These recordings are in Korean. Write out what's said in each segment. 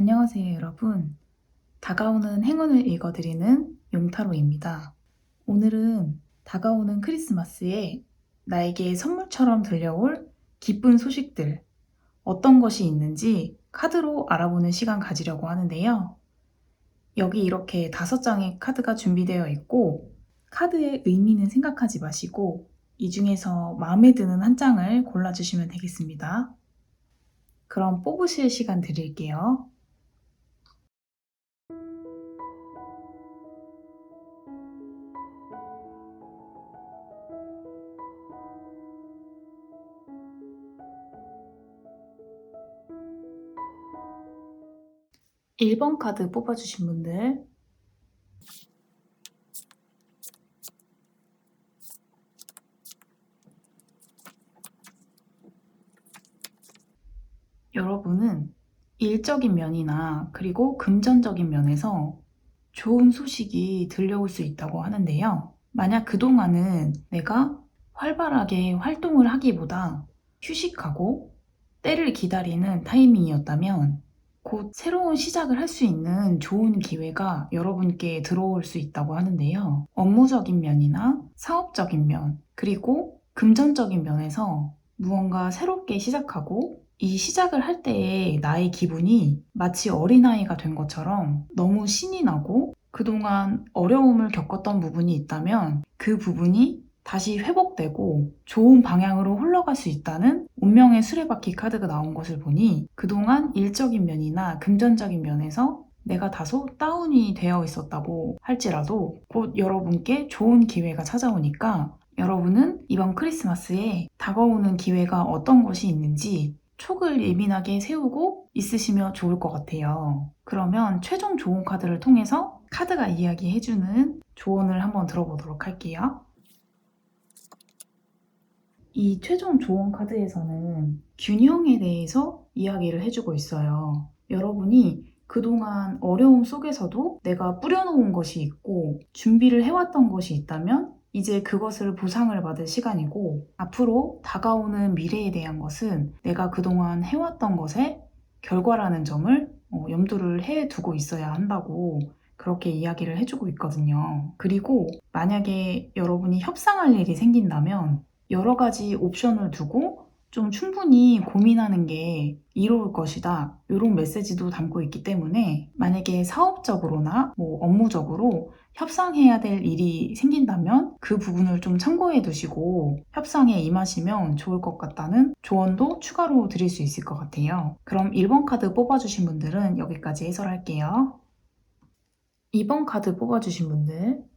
안녕하세요, 여러분. 다가오는 행운을 읽어드리는 용타로입니다. 오늘은 다가오는 크리스마스에 나에게 선물처럼 들려올 기쁜 소식들, 어떤 것이 있는지 카드로 알아보는 시간 가지려고 하는데요. 여기 이렇게 다섯 장의 카드가 준비되어 있고, 카드의 의미는 생각하지 마시고, 이 중에서 마음에 드는 한 장을 골라주시면 되겠습니다. 그럼 뽑으실 시간 드릴게요. 일번 카드 뽑아주신 분들 여러분은 일적인 면이나 그리고 금전적인 면에서 좋은 소식이 들려올 수 있다고 하는데요. 만약 그동안은 내가 활발하게 활동을 하기보다 휴식하고 때를 기다리는 타이밍이었다면 곧 새로운 시작을 할 수 있는 좋은 기회가 여러분께 들어올 수 있다고 하는데요. 업무적인 면이나 사업적인 면, 그리고 금전적인 면에서 무언가 새롭게 시작하고 이 시작을 할 때의 나의 기분이 마치 어린아이가 된 것처럼 너무 신이 나고 그동안 어려움을 겪었던 부분이 있다면 그 부분이 다시 회복되고 좋은 방향으로 흘러갈 수 있다는 운명의 수레바퀴 카드가 나온 것을 보니 그동안 일적인 면이나 금전적인 면에서 내가 다소 다운이 되어 있었다고 할지라도 곧 여러분께 좋은 기회가 찾아오니까 여러분은 이번 크리스마스에 다가오는 기회가 어떤 것이 있는지 촉을 예민하게 세우고 있으시면 좋을 것 같아요. 그러면 최종 조언 카드를 통해서 카드가 이야기해주는 조언을 한번 들어보도록 할게요. 이 최종 조언 카드에서는 균형에 대해서 이야기를 해주고 있어요. 여러분이 그동안 어려움 속에서도 내가 뿌려놓은 것이 있고 준비를 해왔던 것이 있다면 이제 그것을 보상을 받을 시간이고 앞으로 다가오는 미래에 대한 것은 내가 그동안 해왔던 것의 결과라는 점을 어, 염두를 해 두고 있어야 한다고 그렇게 이야기를 해주고 있거든요. 그리고 만약에 여러분이 협상할 일이 생긴다면 여러 가지 옵션을 두고 좀 충분히 고민하는 게 이로울 것이다. 이런 메시지도 담고 있기 때문에 만약에 사업적으로나 뭐 업무적으로 협상해야 될 일이 생긴다면 그 부분을 좀 참고해 두시고 협상에 임하시면 좋을 것 같다는 조언도 추가로 드릴 수 있을 것 같아요. 그럼 1번 카드 뽑아주신 분들은 여기까지 해설할게요. 2번 카드 뽑아주신 분들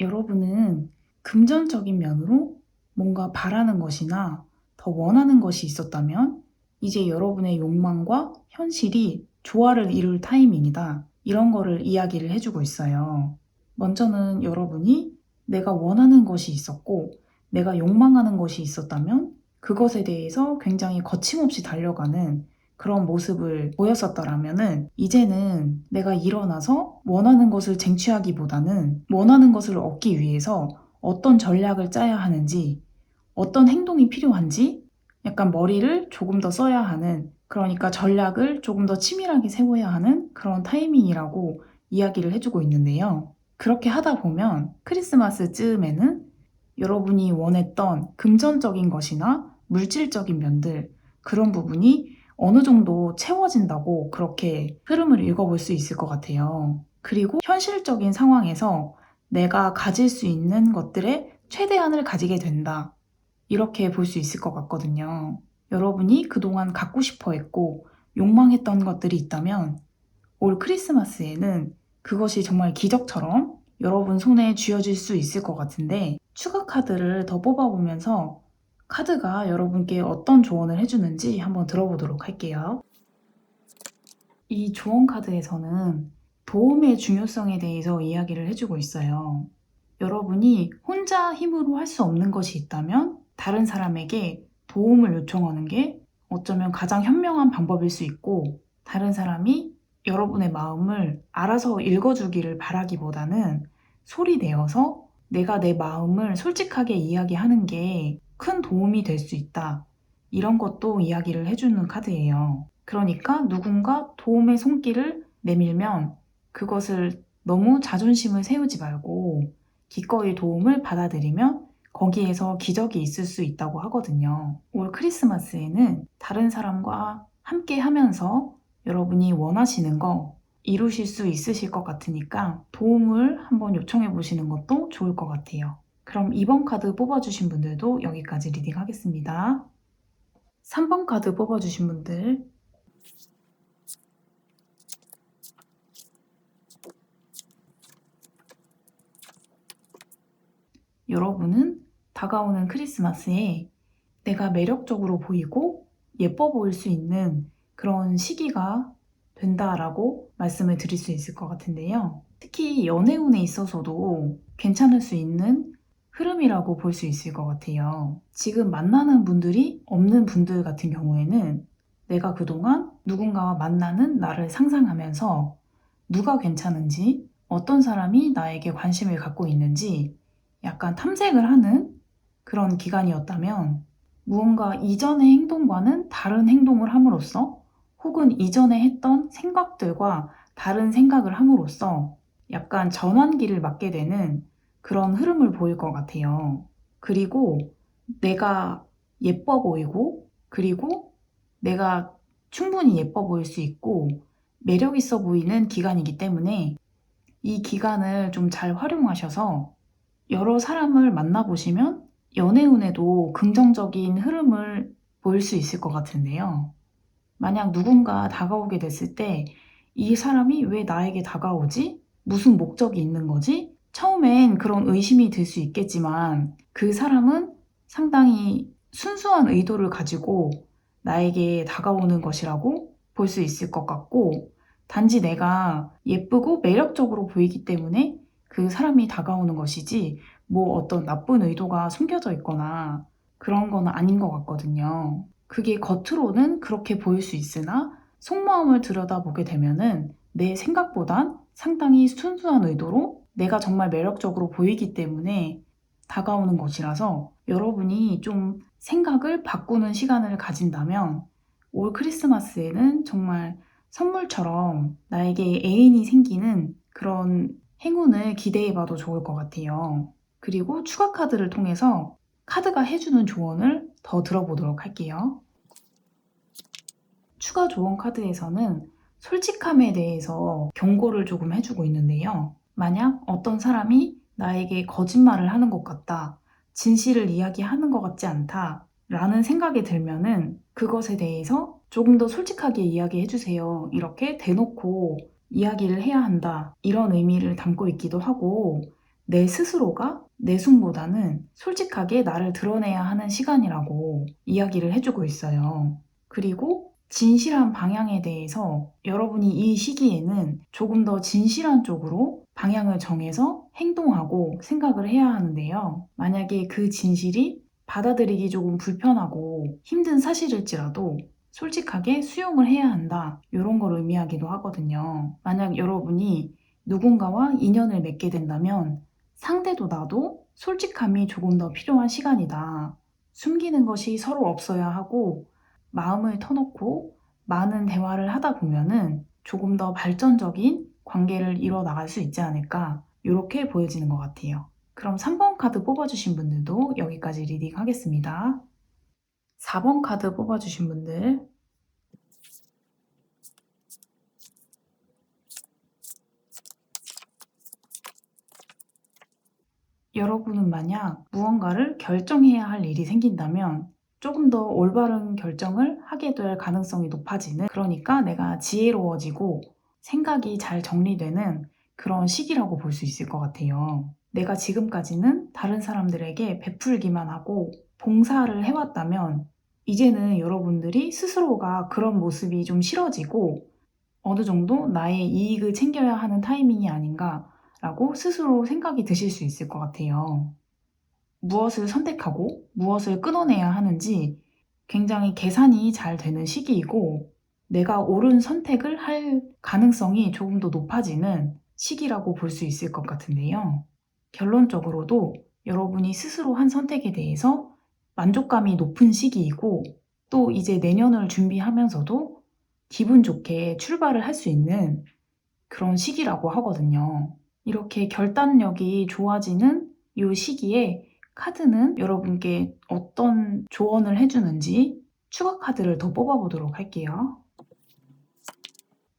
여러분은 금전적인 면으로 뭔가 바라는 것이나 더 원하는 것이 있었다면 이제 여러분의 욕망과 현실이 조화를 이룰 타이밍이다. 이런 거를 이야기를 해주고 있어요. 먼저는 여러분이 내가 원하는 것이 있었고 내가 욕망하는 것이 있었다면 그것에 대해서 굉장히 거침없이 달려가는 그런 모습을 보였었더라면은 이제는 내가 일어나서 원하는 것을 쟁취하기보다는 원하는 것을 얻기 위해서 어떤 전략을 짜야 하는지 어떤 행동이 필요한지 약간 머리를 조금 더 써야 하는 그러니까 전략을 조금 더 치밀하게 세워야 하는 그런 타이밍이라고 이야기를 해주고 있는데요. 그렇게 하다 보면 크리스마스 즈음에는 여러분이 원했던 금전적인 것이나 물질적인 면들 그런 부분이 어느 정도 채워진다고 그렇게 흐름을 읽어볼 수 있을 것 같아요. 그리고 현실적인 상황에서 내가 가질 수 있는 것들의 최대한을 가지게 된다. 이렇게 볼 수 있을 것 같거든요. 여러분이 그동안 갖고 싶어 했고 욕망했던 것들이 있다면 올 크리스마스에는 그것이 정말 기적처럼 여러분 손에 쥐어질 수 있을 것 같은데 추가 카드를 더 뽑아보면서 카드가 여러분께 어떤 조언을 해주는지 한번 들어보도록 할게요. 이 조언 카드에서는 도움의 중요성에 대해서 이야기를 해주고 있어요. 여러분이 혼자 힘으로 할 수 없는 것이 있다면 다른 사람에게 도움을 요청하는 게 어쩌면 가장 현명한 방법일 수 있고 다른 사람이 여러분의 마음을 알아서 읽어주기를 바라기보다는 소리 내어서 내가 내 마음을 솔직하게 이야기하는 게 큰 도움이 될 수 있다. 이런 것도 이야기를 해주는 카드예요. 그러니까 누군가 도움의 손길을 내밀면 그것을 너무 자존심을 세우지 말고 기꺼이 도움을 받아들이면 거기에서 기적이 있을 수 있다고 하거든요. 올 크리스마스에는 다른 사람과 함께 하면서 여러분이 원하시는 거 이루실 수 있으실 것 같으니까 도움을 한번 요청해 보시는 것도 좋을 것 같아요. 그럼 2번 카드 뽑아주신 분들도 여기까지 리딩 하겠습니다. 3번 카드 뽑아주신 분들 여러분은 다가오는 크리스마스에 내가 매력적으로 보이고 예뻐 보일 수 있는 그런 시기가 된다라고 말씀을 드릴 수 있을 것 같은데요. 특히 연애운에 있어서도 괜찮을 수 있는 흐름이라고 볼 수 있을 것 같아요. 지금 만나는 분들이 없는 분들 같은 경우에는 내가 그동안 누군가와 만나는 나를 상상하면서 누가 괜찮은지, 어떤 사람이 나에게 관심을 갖고 있는지 약간 탐색을 하는 그런 기간이었다면 무언가 이전의 행동과는 다른 행동을 함으로써 혹은 이전에 했던 생각들과 다른 생각을 함으로써 약간 전환기를 맞게 되는 그런 흐름을 보일 것 같아요. 그리고 내가 예뻐 보이고, 그리고 내가 충분히 예뻐 보일 수 있고, 매력 있어 보이는 기간이기 때문에 이 기간을 좀 잘 활용하셔서 여러 사람을 만나보시면 연애운에도 긍정적인 흐름을 보일 수 있을 것 같은데요. 만약 누군가 다가오게 됐을 때 이 사람이 왜 나에게 다가오지? 무슨 목적이 있는 거지? 처음엔 그런 의심이 들 수 있겠지만 그 사람은 상당히 순수한 의도를 가지고 나에게 다가오는 것이라고 볼 수 있을 것 같고 단지 내가 예쁘고 매력적으로 보이기 때문에 그 사람이 다가오는 것이지 뭐 어떤 나쁜 의도가 숨겨져 있거나 그런 건 아닌 것 같거든요. 그게 겉으로는 그렇게 보일 수 있으나 속마음을 들여다보게 되면은 내 생각보단 상당히 순수한 의도로 내가 정말 매력적으로 보이기 때문에 다가오는 것이라서 여러분이 좀 생각을 바꾸는 시간을 가진다면 올 크리스마스에는 정말 선물처럼 나에게 애인이 생기는 그런 행운을 기대해 봐도 좋을 것 같아요. 그리고 추가 카드를 통해서 카드가 해주는 조언을 더 들어보도록 할게요. 추가 조언 카드에서는 솔직함에 대해서 경고를 조금 해주고 있는데요. 만약 어떤 사람이 나에게 거짓말을 하는 것 같다, 진실을 이야기하는 것 같지 않다, 라는 생각이 들면은 그것에 대해서 조금 더 솔직하게 이야기해 주세요. 이렇게 대놓고 이야기를 해야 한다. 이런 의미를 담고 있기도 하고, 내 스스로가 내숭보다는 솔직하게 나를 드러내야 하는 시간이라고 이야기를 해주고 있어요. 그리고 진실한 방향에 대해서 여러분이 이 시기에는 조금 더 진실한 쪽으로 방향을 정해서 행동하고 생각을 해야 하는데요. 만약에 그 진실이 받아들이기 조금 불편하고 힘든 사실일지라도 솔직하게 수용을 해야 한다. 이런 걸 의미하기도 하거든요. 만약 여러분이 누군가와 인연을 맺게 된다면 상대도 나도 솔직함이 조금 더 필요한 시간이다. 숨기는 것이 서로 없어야 하고 마음을 터놓고 많은 대화를 하다 보면은 조금 더 발전적인 관계를 이뤄 나갈 수 있지 않을까 이렇게 보여지는 것 같아요. 그럼 3번 카드 뽑아주신 분들도 여기까지 리딩 하겠습니다. 4번 카드 뽑아주신 분들 여러분은 만약 무언가를 결정해야 할 일이 생긴다면 조금 더 올바른 결정을 하게 될 가능성이 높아지는 그러니까 내가 지혜로워지고 생각이 잘 정리되는 그런 시기라고 볼 수 있을 것 같아요. 내가 지금까지는 다른 사람들에게 베풀기만 하고 봉사를 해왔다면 이제는 여러분들이 스스로가 그런 모습이 좀 싫어지고 어느 정도 나의 이익을 챙겨야 하는 타이밍이 아닌가라고 스스로 생각이 드실 수 있을 것 같아요. 무엇을 선택하고 무엇을 끊어내야 하는지 굉장히 계산이 잘 되는 시기이고 내가 옳은 선택을 할 가능성이 조금 더 높아지는 시기라고 볼 수 있을 것 같은데요. 결론적으로도 여러분이 스스로 한 선택에 대해서 만족감이 높은 시기이고 또 이제 내년을 준비하면서도 기분 좋게 출발을 할 수 있는 그런 시기라고 하거든요. 이렇게 결단력이 좋아지는 이 시기에 카드는 여러분께 어떤 조언을 해주는지 추가 카드를 더 뽑아보도록 할게요.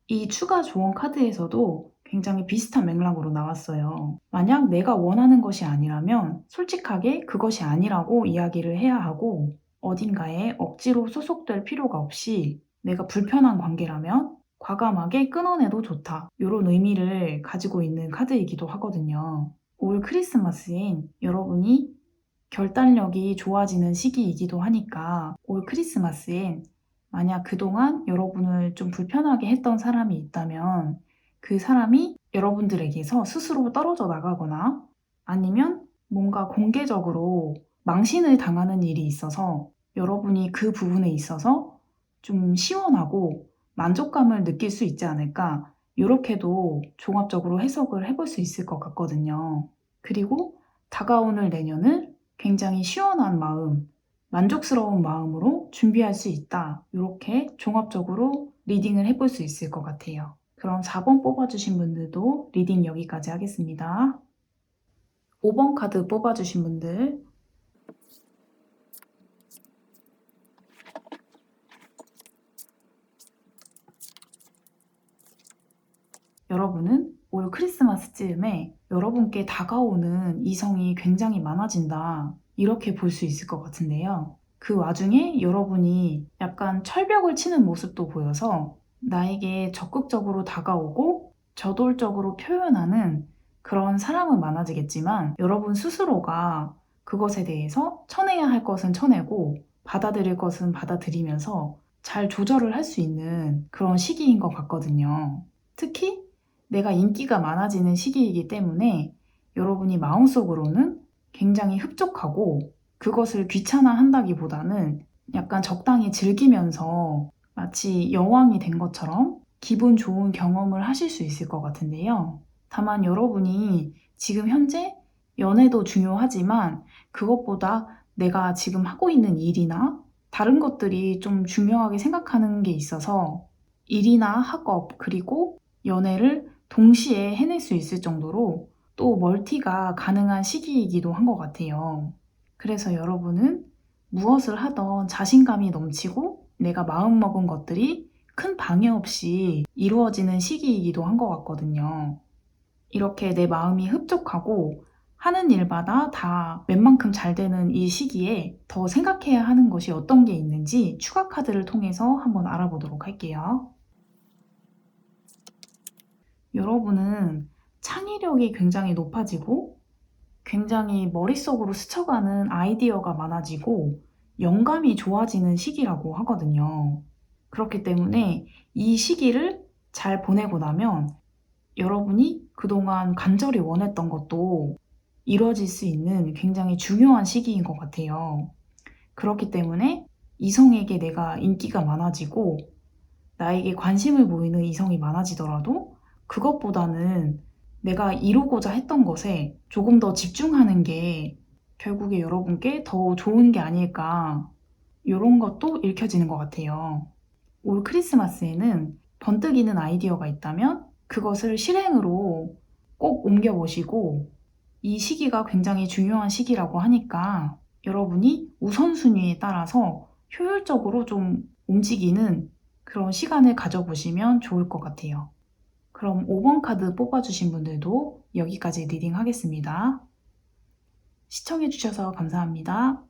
이 추가 조언 카드에서도 굉장히 비슷한 맥락으로 나왔어요. 만약 내가 원하는 것이 아니라면 솔직하게 그것이 아니라고 이야기를 해야 하고 어딘가에 억지로 소속될 필요가 없이 내가 불편한 관계라면 과감하게 끊어내도 좋다. 이런 의미를 가지고 있는 카드이기도 하거든요. 올 크리스마스엔 여러분이 결단력이 좋아지는 시기이기도 하니까 올 크리스마스엔 만약 그동안 여러분을 좀 불편하게 했던 사람이 있다면 그 사람이 여러분들에게서 스스로 떨어져 나가거나 아니면 뭔가 공개적으로 망신을 당하는 일이 있어서 여러분이 그 부분에 있어서 좀 시원하고 만족감을 느낄 수 있지 않을까 이렇게도 종합적으로 해석을 해볼 수 있을 것 같거든요. 그리고 다가오는 내년을 굉장히 시원한 마음, 만족스러운 마음으로 준비할 수 있다. 이렇게 종합적으로 리딩을 해볼 수 있을 것 같아요. 그럼 4번 뽑아주신 분들도 리딩 여기까지 하겠습니다. 5번 카드 뽑아주신 분들 여러분은 올 크리스마스쯤에 여러분께 다가오는 이성이 굉장히 많아진다. 이렇게 볼 수 있을 것 같은데요. 그 와중에 여러분이 약간 철벽을 치는 모습도 보여서 나에게 적극적으로 다가오고 저돌적으로 표현하는 그런 사람은 많아지겠지만 여러분 스스로가 그것에 대해서 쳐내야 할 것은 쳐내고 받아들일 것은 받아들이면서 잘 조절을 할 수 있는 그런 시기인 것 같거든요. 특히 내가 인기가 많아지는 시기이기 때문에 여러분이 마음속으로는 굉장히 흡족하고 그것을 귀찮아 한다기보다는 약간 적당히 즐기면서 마치 여왕이 된 것처럼 기분 좋은 경험을 하실 수 있을 것 같은데요. 다만 여러분이 지금 현재 연애도 중요하지만 그것보다 내가 지금 하고 있는 일이나 다른 것들이 좀 중요하게 생각하는 게 있어서 일이나 학업 그리고 연애를 동시에 해낼 수 있을 정도로 또 멀티가 가능한 시기이기도 한 것 같아요. 그래서 여러분은 무엇을 하던 자신감이 넘치고 내가 마음먹은 것들이 큰 방해 없이 이루어지는 시기이기도 한 것 같거든요. 이렇게 내 마음이 흡족하고 하는 일마다 다 웬만큼 잘 되는 이 시기에 더 생각해야 하는 것이 어떤 게 있는지 추가 카드를 통해서 한번 알아보도록 할게요. 여러분은 창의력이 굉장히 높아지고 굉장히 머릿속으로 스쳐가는 아이디어가 많아지고 영감이 좋아지는 시기라고 하거든요. 그렇기 때문에 이 시기를 잘 보내고 나면 여러분이 그동안 간절히 원했던 것도 이루어질 수 있는 굉장히 중요한 시기인 것 같아요. 그렇기 때문에 이성에게 내가 인기가 많아지고 나에게 관심을 보이는 이성이 많아지더라도 그것보다는 내가 이루고자 했던 것에 조금 더 집중하는 게 결국에 여러분께 더 좋은 게 아닐까 이런 것도 읽혀지는 것 같아요. 올 크리스마스에는 번뜩이는 아이디어가 있다면 그것을 실행으로 꼭 옮겨보시고 이 시기가 굉장히 중요한 시기라고 하니까 여러분이 우선순위에 따라서 효율적으로 좀 움직이는 그런 시간을 가져보시면 좋을 것 같아요. 그럼 5번 카드 뽑아주신 분들도 여기까지 리딩 하겠습니다. 시청해주셔서 감사합니다.